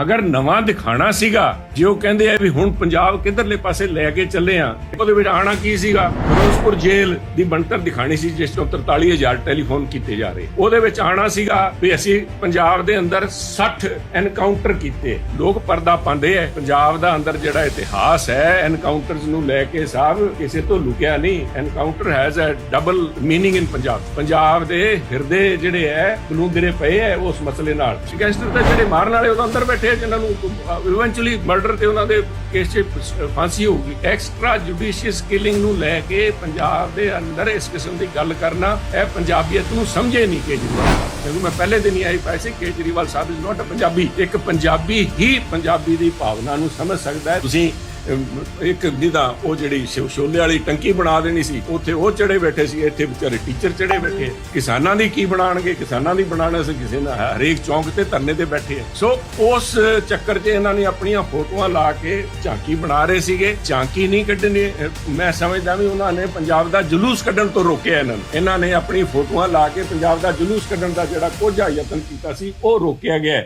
ਅਗਰ ਨਵਾਂ ਦਿਖਾਣਾ ਸੀਗਾ, ਜੇ ਉਹ ਕਹਿੰਦੇ ਆ ਵੀ ਹੁਣ ਪੰਜਾਬ ਕਿੱਧਰਲੇ ਪਾਸੇ ਲੈ ਕੇ ਚੱਲੇ ਆ, ਉਹਦੇ ਵਿੱਚ ਆਣਾ ਕੀ ਸੀਗਾ? ਫਿਰੋਜ਼ਪੁਰ ਜੇਲ੍ਹ ਦੀ ਬਣਤਰ ਦਿਖਾਣੀ ਸੀ, ਜਿਸ ਤੋਂ 43000 ਟੈਲੀਫੋਨ ਕੀਤੇ ਜਾ ਰਹੇ। ਉਹਦੇ ਵਿੱਚ ਆਣਾ ਸੀਗਾ ਵੀ ਅਸੀਂ ਪੰਜਾਬ ਦੇ ਅੰਦਰ 60 ਐਨਕਾਊਂਟਰ ਕੀਤੇ। ਲੋਕ ਪਰਦਾ ਪਾਉਂਦੇ ਐ ਪੰਜਾਬ ਦਾ ਅੰਦਰ ਜਿਹੜਾ ਇਤਿਹਾਸ ਹੈ, ਐਨਕਾਊਂਟਰਸ ਨੂੰ ਲੈ ਕੇ ਸਾਹਿਬ ਕਿਸੇ ਤੋਂ ਲੁਕਿਆ ਨਹੀਂ। Encounter has a double meaning in Punjab. Punjab ਦੇ ਹਿਰਦੇ ਜਿਹੜੇ ਐ, ਬਲੂੰਦਰੇ ਪਏ ਐ ਉਸ ਮਸਲੇ ਨਾਲ। ਗੈਂਗਸਟਰ ਤਾਂ ਜਿਹੜੇ ਮਾਰਨ ਵਾਲੇ ਉਹ ਅੰਦਰ ਬੈਠੇ ਆ ਜਿਨ੍ਹਾਂ ਨੂੰ ਇਵੈਂਚੁਅਲੀ ਮਰਡਰ ਤੇ ਉਹਨਾਂ ਦੇ ਕੇਸ 'ਚ ਫਾਂਸੀ ਹੋਊਗੀ। ਐਕਸਟਰਾ ਜੁਡੀਸ਼ੀਅਸ ਕਿਲਿੰਗ ਨੂੰ ਲੈ ਕੇ ਪੰਜਾਬ ਦੇ ਅੰਦਰ ਇਸ ਕਿਸਮ ਦੀ ਗੱਲ ਕਰਨਾ, ਇਹ ਪੰਜਾਬੀਅਤ ਨੂੰ ਸਮਝੇ ਨਹੀਂ ਕੇਜਰੀਵਾਲ ਕਿਉਂਕਿ ਮੈਂ ਪਹਿਲੇ ਦਿਨ ਹੀ ਆਈ ਪਾਈ ਸੀ, ਕੇਜਰੀਵਾਲ ਸਾਹਿਬ ਇਜ਼ ਨਾਟ ਅ ਪੰਜਾਬੀ। ਇੱਕ ਪੰਜਾਬੀ ਹੀ ਪੰਜਾਬੀ ਦੀ ਭਾਵਨਾ ਨੂੰ ਸਮਝ ਸਕਦਾ ਹੈ। ਤੁਸੀਂ ਇੱਕ ਜਿਹਦਾ ਉਹ ਜਿਹੜੀ ਸ਼ੋ- ਵਾਲੀ ਟੰਕੀ ਬਣਾ ਦੇਣੀ ਸੀ, ਉੱਥੇ ਉਹ ਚੜੇ ਬੈਠੇ ਸੀ, ਇੱਥੇ ਵਿਚਾਰੇ ਟੀਚਰ ਚੜੇ ਬੈਠੇ ਕਿਸਾਨਾਂ ਦੀ ਕੀ ਬਣਾਣਗੇ? ਕਿਸਾਨਾਂ ਦੀ ਬਣਾਉਣਾ ਸੀ, ਕਿਸੇ ਦਾ ਹਰੇਕ ਚੌਂਕ ਤੇ ਧਰਨੇ ਤੇ ਬੈਠੇ ਸੋ ਉਸ ਚੱਕਰ 'ਚ ਇਹਨਾਂ ਨੇ ਆਪਣੀਆਂ ਫੋਟੋਆਂ ਲਾ ਕੇ ਝਾਂਕੀ ਬਣਾ ਰਹੇ ਸੀਗੇ। ਝਾਂਕੀ ਨਹੀਂ ਕੱਢਣੀ ਮੈਂ ਸਮਝਦਾ ਵੀ ਉਹਨਾਂ ਨੇ ਪੰਜਾਬ ਦਾ ਜਲੂਸ ਕੱਢਣ ਤੋਂ ਰੋਕਿਆ ਇਹਨਾਂ ਨੂੰ। ਇਹਨਾਂ ਨੇ ਆਪਣੀ ਫੋਟੋਆਂ ਲਾ ਕੇ ਪੰਜਾਬ ਦਾ ਜਲੂਸ ਕੱਢਣ ਦਾ ਜਿਹੜਾ ਕੋਝਾ ਯਤਨ ਕੀਤਾ ਸੀ, ਉਹ ਰੋਕਿਆ ਗਿਆ